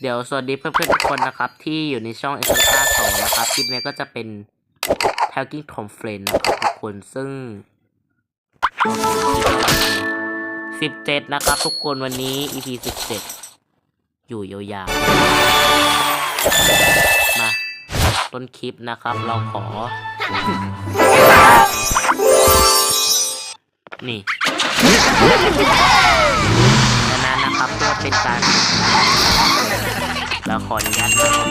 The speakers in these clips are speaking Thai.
เดี๋ยวสวัสดีเพื่อนๆทุกคนนะครับ ที่อยู่ในช่องเอสตาสองนะครับคลิปนี้ก็จะเป็น Talking Tom Friend นะครับทุกคนซึ่งสิบเจ็ดนะครับ ทุกคนวันนี้ EP สิบเจ็ดอยู่ยาวๆ มาต้นคลิปนะครับ เราขอ นี่ดังนั้นนะครับเพื่อเป็นการ เราขออนุญาตนะครับ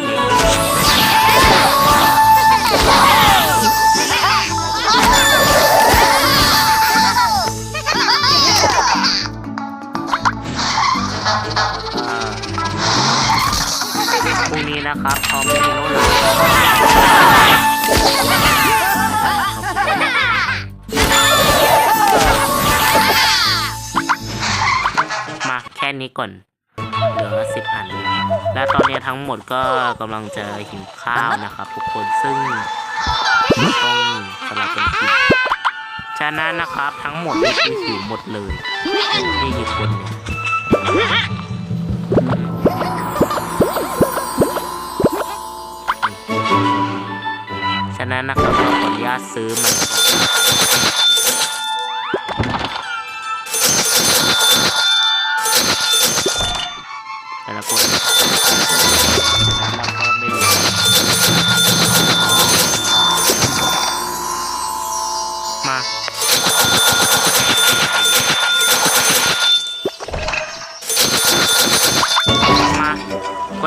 เพลงพรุ่งนี้นะครับพร้อมเมนูหลักมาแค่นี้ก่อนเหลือสิบอัน และตอนนี้ทั้งหมดก็กำลังจะหิวข้าวนะครับทุกคนซึ่งต้องสลับกันกินฉะนั้นนะครับทั้งหมดนี่คือหิวหมดเลยนี่กี่คนเนี่ยฉะนั้นนะครับขออนุญาตซื้อมันก่อน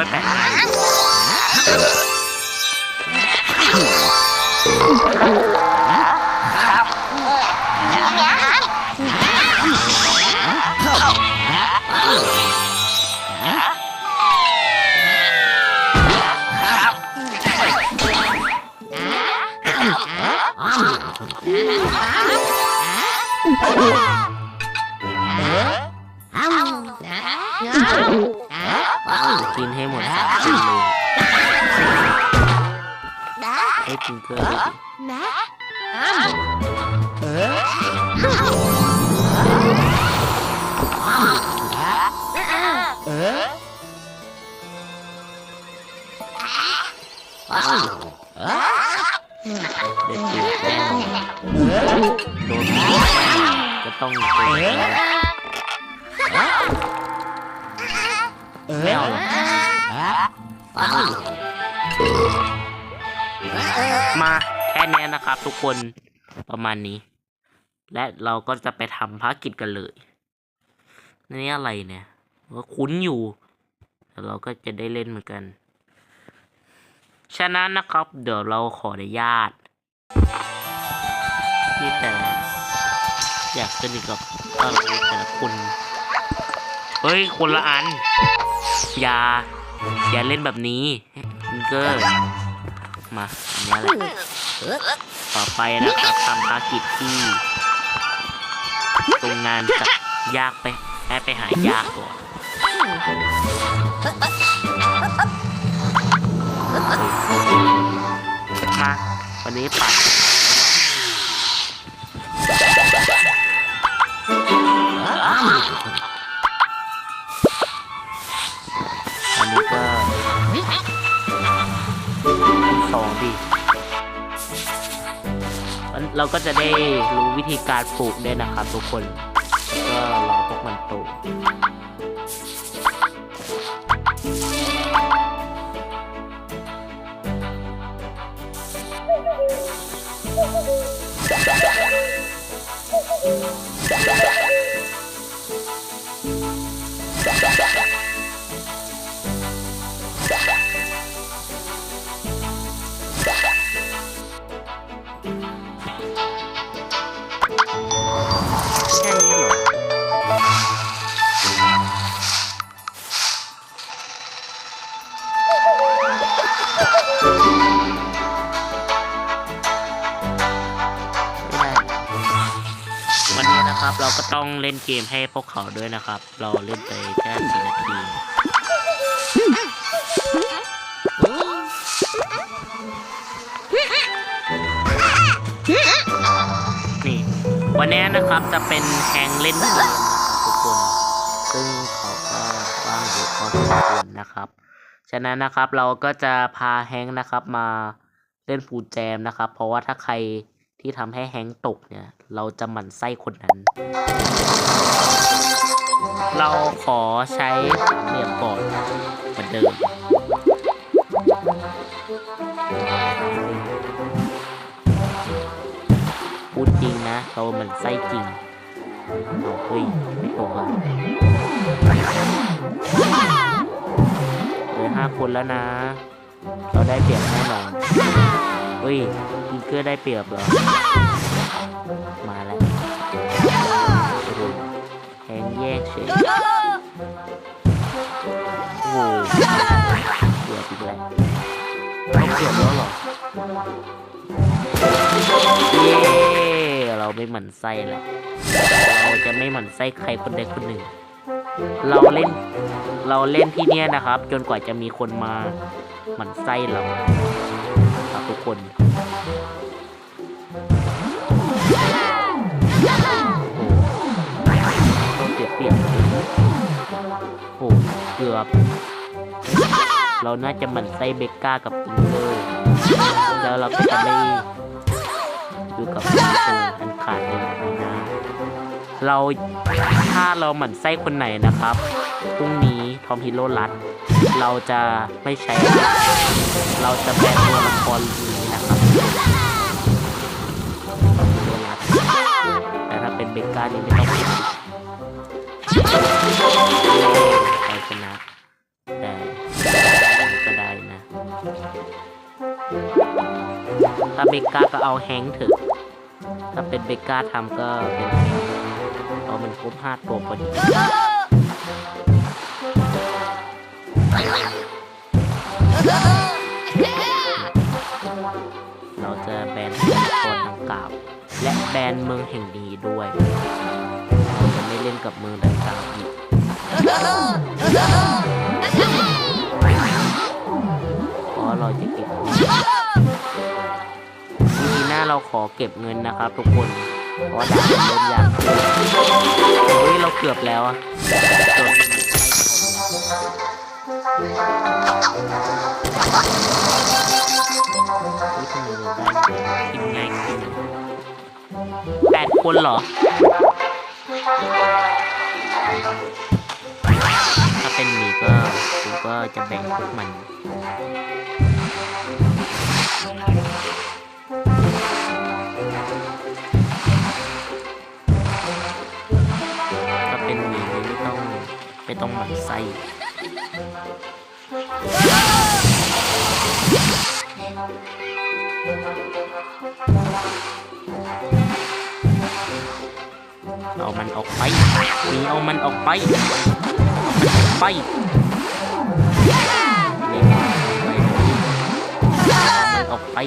ากล้ว กินให้หมดสามชิ้นเลยให้กินเกลือด้วยดิเด็กจิ๋วแน่นอนโดนก็ต้องโดน ไม่เอาหรอกมาแค่นี้นะครับ ทุกคนประมาณนี้ และเราก็จะไปทำภารกิจกันเลยนี่อะไรเนี่ยก็คุ้นอยู่แต่เราก็จะได้เล่นเหมือนกัน ฉะนั้นนะครับ เดี๋ยวเราขออนุญาตนี่แต่อยากสนิทกับอะไรแต่ละคน เฮ้ย คนละอัน อย่า อย่าเล่นแบบนี้ฟิงเกอร์มาอันนี้แหละต่อไปนะครับทำภารกิจที่ตรงงานจะยากไปให้ไปหายากก่อนมา วันนี้ปัด เราก็จะได้รู้วิธีการปลูกด้วยนะครับทุกคน ก็รอพวกมันโต นะครับ เราก็ต้องเล่นเกมให้พวกเขาด้วยนะครับ เราเล่นไปแค่สี่นาทีนี่วันนี้นะครับจะเป็นแฮงเล่นเกมนะครับทุกคน ซึ่งเขาก็ว่างอยู่พอสมควรนะครับ ฉะนั้นนะครับเราก็จะพาแฮงนะครับมาเล่นฟูแจมนะครับ เพราะว่าถ้าใครที่ทำให้แฮงตกเนี่ย เราจะหมั่นไส้คนนั้น เราขอใช้เหลี่ยมก่อนเหมือนเดิมพูดจริงนะ เราเหมือนไส้จริงเอาเฮ้ยไม่ตกอะเหลือห้าคนแล้วนะ เราได้เปรียบแน่นอนเฮ้ยอีเกอร์ได้เปรียบเหรอ ไม่หมั่นไส้แหล้วเราจะไม่หมั่นไส้ใครคนใดคนหนึ่ง เราเล่น เราเล่นที่เนี้ยนะครับ จนกว่าจะมีคนมาหมั่นไส้เราครับทุกคนโอ้โหเสียเปรียบโอ้โหเกือบ เราน่าจะหมั่นไส้เบกก้ากับอิงเลอร์แล้วเราก็จะไม่ อยู่กับคนอันขาดในนะเราถ้าเราหมั่นไส้คนไหนนะครับพรุ่งนี้ทอมฮิโร่รัดเราจะไม่ใช้ เราจะแบนตัวละครนี้นะครับทอมฮิโร่รัดแต่ถ้าเป็นเบกก้านี่ไม่ต้องพูดใครชนะแต่ก็ได้นะ ถ้าเบกก้าก็เอาแฮงค์เถอะ ถ้าเป็นเบก้าทำก็เป็นเพรามันครบห้าตัวพอดีเราจะแบนตัวดังกล่าว และแบนเมืองแห่งนี้ด้วยเราจะไม่เล่นกับเมืองดังกล่าวอีกเพราะเราจะเก็บ เราขอเก็บเงินนะครับ ทุกคนเพราะด่านมันเริ่มยากขึ้นเฮ้ยเราเกือบแล้วอะจดไม่ทำเฮ้ยทำไมเราได้กินง่ายขึ้นแปดคนเหรอถ้าเป็นหมีก็ผมก็จะแบ่งพวกมัน เป็นหมีไม่ต้องไม่ต้องหมั่นไส้เอามันออกไปมีเอามันออกไปเอามันออกไปเล็กไปออกไป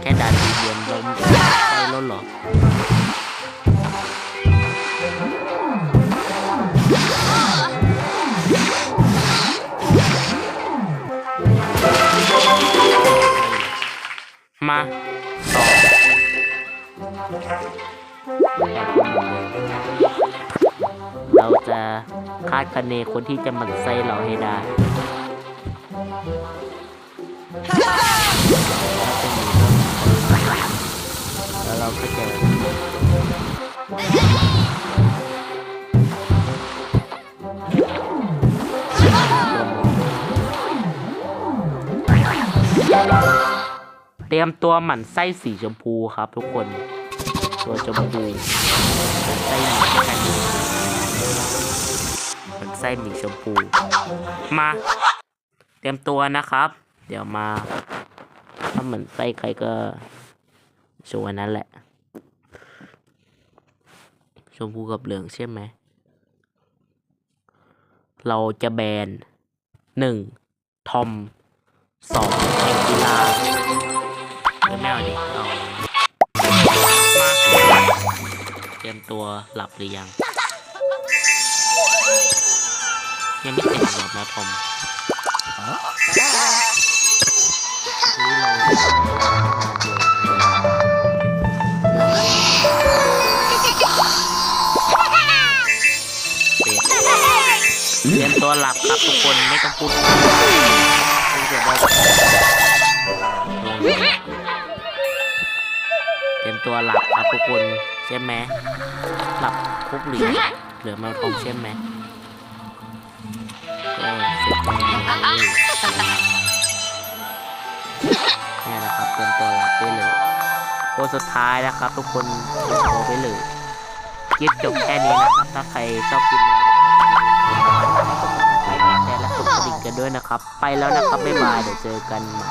แค่ด่านเดียมลมไปแล้วเหรอ มาต่อแบบเหมือนเดิมเราจะคาดคะเนคนที่จะหมั่นไส้เราให้ได้แล้วเราก็จะ ตรียมตัวหมั่นไส้สีชมพูครับทุกคน ตัวชมพูหมั่นไส้หมีแค่นี้หมั่นไส้หมีชมพู มา เตรียมตัวนะครับ เดี๋ยวมา ถ้าเหมือนไส้ใครก็โชว์อันนั้นแหละ ชมพูกับเหลืองใช่ไหม เราจะแบนหนึ่งทอมสองแองกิลา เดี๋ยวไม่เอาดิเอาเตรียมตัวหลับหรือยัง ยังไม่เสร็จหรอกนะทอมเตรียมตัวหลับครับทุกคนไม่ต้องพูดคุณจะได้ ตัวหลักครับทุกคนใช่ไหมหลับคุกเหลือเหลือมาทองใช่ไหมก็เสร็จแล้วเนี่ยนะครับเป็นตัวหลักได้เลยตัวสุดท้ายนะครับ ทุกคนเป็นโชว์ไปเลยคลิปจบแค่นี้นะครับ ถ้าใครชอบคลิปนี้นะครับไปกดแชร์และกดกระดิ่งกันด้วยนะครับ ไปแล้วนะครับบ๊ายบายเดี๋ยวเจอกันใหม่